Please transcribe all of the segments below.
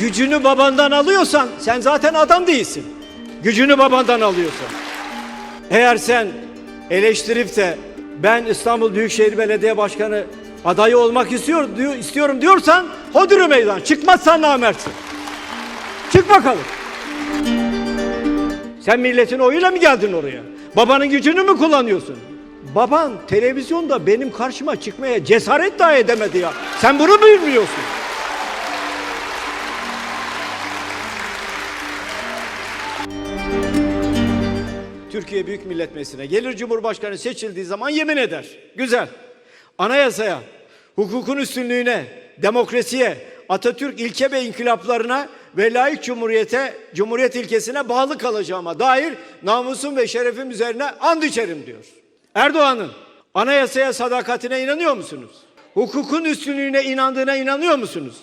gücünü babandan alıyorsan sen zaten adam değilsin. Gücünü babandan alıyorsan. Eğer sen eleştirip de ben İstanbul Büyükşehir Belediye Başkanı adayı olmak istiyor, istiyorum diyorsan hodri meydan. Çıkmazsan namertsin. Çık bakalım. Sen milletin oyuyla mı geldin oraya? Babanın gücünü mü kullanıyorsun? Baban televizyonda benim karşıma çıkmaya cesaret dahi edemedi ya. Sen bunu bilmiyorsun? Türkiye Büyük Millet Meclisi'ne gelir Cumhurbaşkanı seçildiği zaman yemin eder. Güzel. Anayasaya, hukukun üstünlüğüne, demokrasiye, Atatürk ilke ve inkılaplarına ve layık cumhuriyete, cumhuriyet ilkesine bağlı kalacağıma dair namusum ve şerefim üzerine and içerim diyor. Erdoğan'ın anayasaya sadakatine inanıyor musunuz? Hukukun üstünlüğüne inandığına inanıyor musunuz?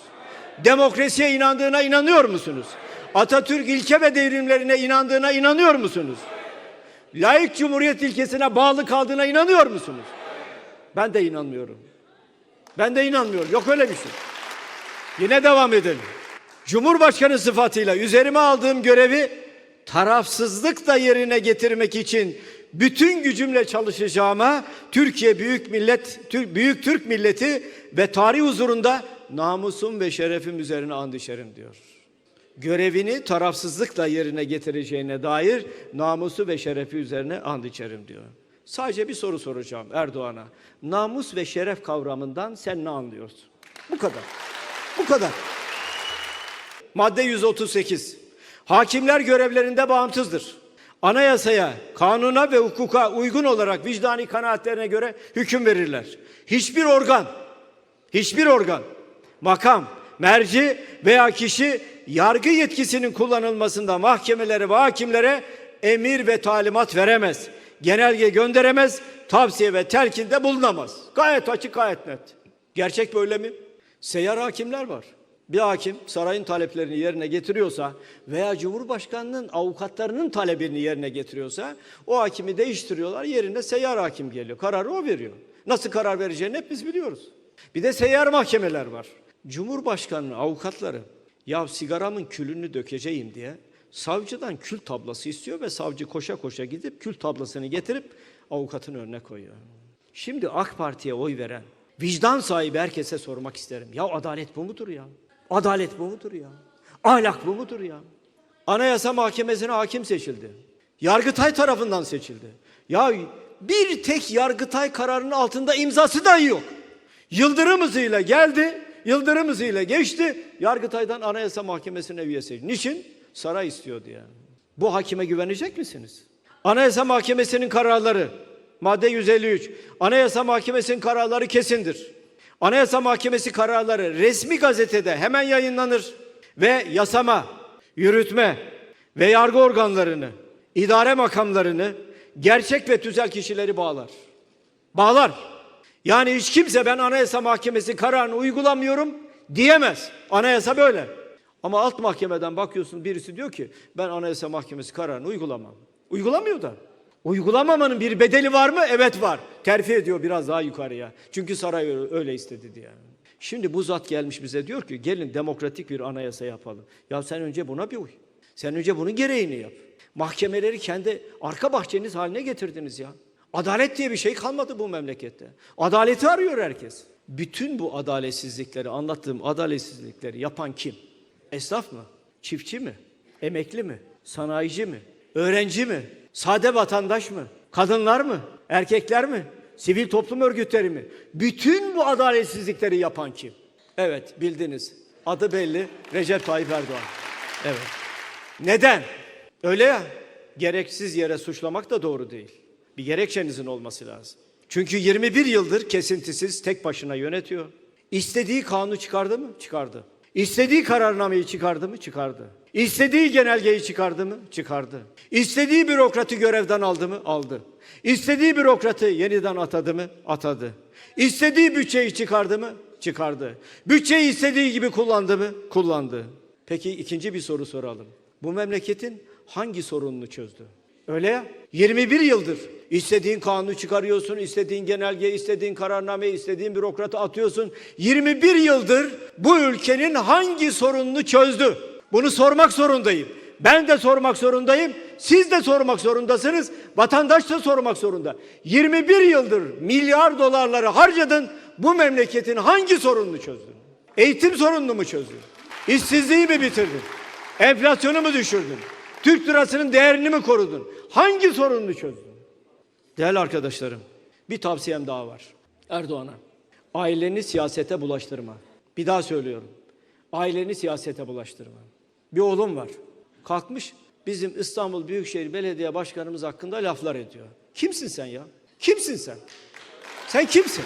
Demokrasiye inandığına inanıyor musunuz? Atatürk ilke ve devrimlerine inandığına inanıyor musunuz? Layık cumhuriyet ilkesine bağlı kaldığına inanıyor musunuz? Ben de inanmıyorum. Ben de inanmıyorum. Yok öyle bir şey. Yine devam edelim. Cumhurbaşkanı sıfatıyla üzerime aldığım görevi tarafsızlıkla yerine getirmek için bütün gücümle çalışacağıma Türkiye Büyük Millet Büyük Türk Milleti ve tarih huzurunda namusum ve şerefim üzerine and içerim diyor. Görevini tarafsızlıkla yerine getireceğine dair namusu ve şerefi üzerine and içerim diyor. Sadece bir soru soracağım Erdoğan'a. Namus ve şeref kavramından sen ne anlıyorsun? Bu kadar. Bu kadar. Madde 138. Hakimler görevlerinde bağımsızdır. Anayasaya, kanuna ve hukuka uygun olarak vicdani kanaatlerine göre hüküm verirler. Hiçbir organ, hiçbir organ, makam, merci veya kişi yargı yetkisinin kullanılmasında mahkemelere ve hakimlere emir ve talimat veremez. Genelge gönderemez, tavsiye ve telkinde bulunamaz. Gayet açık, gayet net. Gerçek böyle mi? Seyyar hakimler var. Bir hakim sarayın taleplerini yerine getiriyorsa veya Cumhurbaşkanının avukatlarının talebini yerine getiriyorsa o hakimi değiştiriyorlar yerine seyyar hakim geliyor. Kararı o veriyor. Nasıl karar vereceğini hep biz biliyoruz. Bir de seyyar mahkemeler var. Cumhurbaşkanının avukatları ya sigaramın külünü dökeceğim diye savcıdan kül tablası istiyor ve savcı koşa koşa gidip kül tablasını getirip avukatın önüne koyuyor. Şimdi AK Parti'ye oy veren vicdan sahibi herkese sormak isterim. Ya adalet bu mudur ya? Adalet bu mudur ya? Ahlak bu mudur ya? Anayasa Mahkemesi'ne hakim seçildi. Yargıtay tarafından seçildi. Ya bir tek Yargıtay kararının altında imzası dahi yok. Yıldırım hızıyla geldi, yıldırım hızıyla geçti. Yargıtay'dan Anayasa Mahkemesi'ne üye seçildi. Niçin? Saray istiyordu yani. Bu hakime güvenecek misiniz? Anayasa Mahkemesi'nin kararları madde 153. Anayasa Mahkemesi'nin kararları kesindir. Anayasa Mahkemesi kararları resmi gazetede hemen yayınlanır ve yasama, yürütme ve yargı organlarını, idare makamlarını, gerçek ve tüzel kişileri bağlar. Bağlar. Yani hiç kimse ben Anayasa Mahkemesi kararını uygulamıyorum diyemez. Anayasa böyle. Ama alt mahkemeden bakıyorsun birisi diyor ki ben Anayasa Mahkemesi kararını uygulamam. Uygulamıyor da. Uygulamamanın bir bedeli var mı? Evet var. Terfi ediyor biraz daha yukarıya. Çünkü saray öyle- istedi diye. Şimdi bu zat gelmiş bize diyor ki gelin demokratik bir anayasa yapalım. Ya sen önce buna bir uy. Sen önce bunun gereğini yap. Mahkemeleri kendi arka bahçeniz haline getirdiniz ya. Adalet diye bir şey kalmadı bu memlekette. Adaleti arıyor herkes. Bütün bu adaletsizlikleri, anlattığım adaletsizlikleri yapan kim? Esnaf mı? Çiftçi mi? Emekli mi? Sanayici mi? Öğrenci mi? Sade vatandaş mı? Kadınlar mı? Erkekler mi? Sivil toplum örgütleri mi? Bütün bu adaletsizlikleri yapan kim? Evet bildiniz. Adı belli. Recep Tayyip Erdoğan. Evet. Neden? Öyle ya. Gereksiz yere suçlamak da doğru değil. Bir gerekçenizin olması lazım. Çünkü 21 yıldır kesintisiz tek başına yönetiyor. İstediği kanunu çıkardı mı? Çıkardı. İstediği kararnameyi çıkardı mı? Çıkardı. İstediği genelgeyi çıkardı mı? Çıkardı. İstediği bürokratı görevden aldı mı? Aldı. İstediği bürokratı yeniden atadı mı? Atadı. İstediği bütçeyi çıkardı mı? Çıkardı. Bütçeyi istediği gibi kullandı mı? Kullandı. Peki ikinci bir soru soralım. Bu memleketin hangi sorununu çözdü? Öyle ya. 21 yıldır istediğin kanunu çıkarıyorsun, istediğin genelge, istediğin kararname, istediğin bürokratı atıyorsun. 21 yıldır bu ülkenin hangi sorununu çözdü? Bunu sormak zorundayım. Ben de sormak zorundayım. Siz de sormak zorundasınız. Vatandaş da sormak zorunda. 21 yıldır milyar dolarları harcadın. Bu memleketin hangi sorununu çözdün? Eğitim sorununu mu çözdün? İşsizliği mi bitirdin? Enflasyonu mu düşürdün? Türk lirasının değerini mi korudun? Hangi sorununu çözdün? Değerli arkadaşlarım, bir tavsiyem daha var. Erdoğan'a. Aileni siyasete bulaştırma. Bir daha söylüyorum. Aileni siyasete bulaştırma. Bir oğlum var. Kalkmış bizim İstanbul Büyükşehir Belediye Başkanımız hakkında laflar ediyor. Kimsin sen ya? Kimsin sen? Sen kimsin?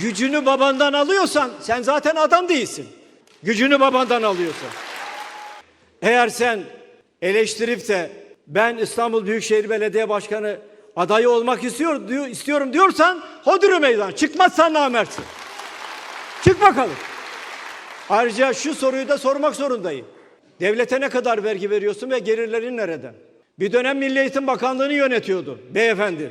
Gücünü babandan alıyorsan sen zaten adam değilsin. Gücünü babandan alıyorsan. Eğer sen eleştirip de ben İstanbul Büyükşehir Belediye Başkanı adayı olmak istiyor, diyor, istiyorum diyorsan hodri meydan. Çıkmazsan namertsin. Çık bakalım. Ayrıca şu soruyu da sormak zorundayım. Devlete ne kadar vergi veriyorsun ve gelirlerin nereden? Bir dönem Milli Eğitim Bakanlığı'nı yönetiyordu beyefendi.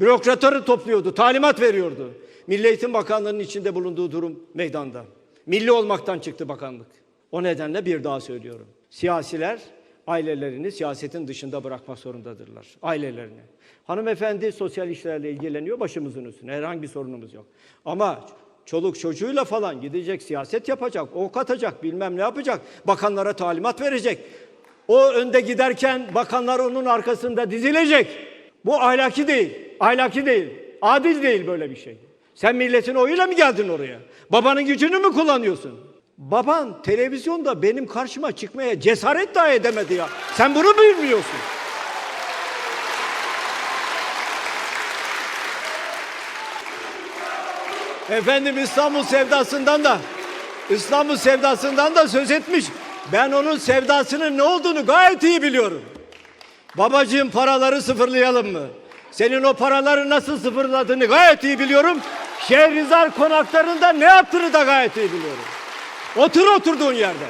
Bürokratları topluyordu, talimat veriyordu. Milli Eğitim Bakanlığı'nın içinde bulunduğu durum meydanda. Milli olmaktan çıktı bakanlık. O nedenle bir daha söylüyorum. Siyasiler ailelerini siyasetin dışında bırakmak zorundadırlar. Ailelerini. Hanımefendi sosyal işlerle ilgileniyor başımızın üstüne. Herhangi bir sorunumuz yok. Ama çoluk çocuğuyla falan gidecek siyaset yapacak, ok atacak, bilmem ne yapacak. Bakanlara talimat verecek. O önde giderken bakanlar onun arkasında dizilecek. Bu ahlaki değil. Ahlaki değil. Adil değil böyle bir şey. Sen milletin oyuyla mı geldin oraya? Babanın gücünü mü kullanıyorsun? Baban televizyonda benim karşıma çıkmaya cesaret dahi edemedi ya. Sen bunu bilmiyorsun? Efendim İstanbul sevdasından da İstanbul sevdasından da söz etmiş. Ben onun sevdasının ne olduğunu gayet iyi biliyorum. Babacığım paraları sıfırlayalım mı? Senin o paraları nasıl sıfırladığını gayet iyi biliyorum. Şehrizar konaklarında ne yaptığını da gayet iyi biliyorum. Otur oturduğun yerde.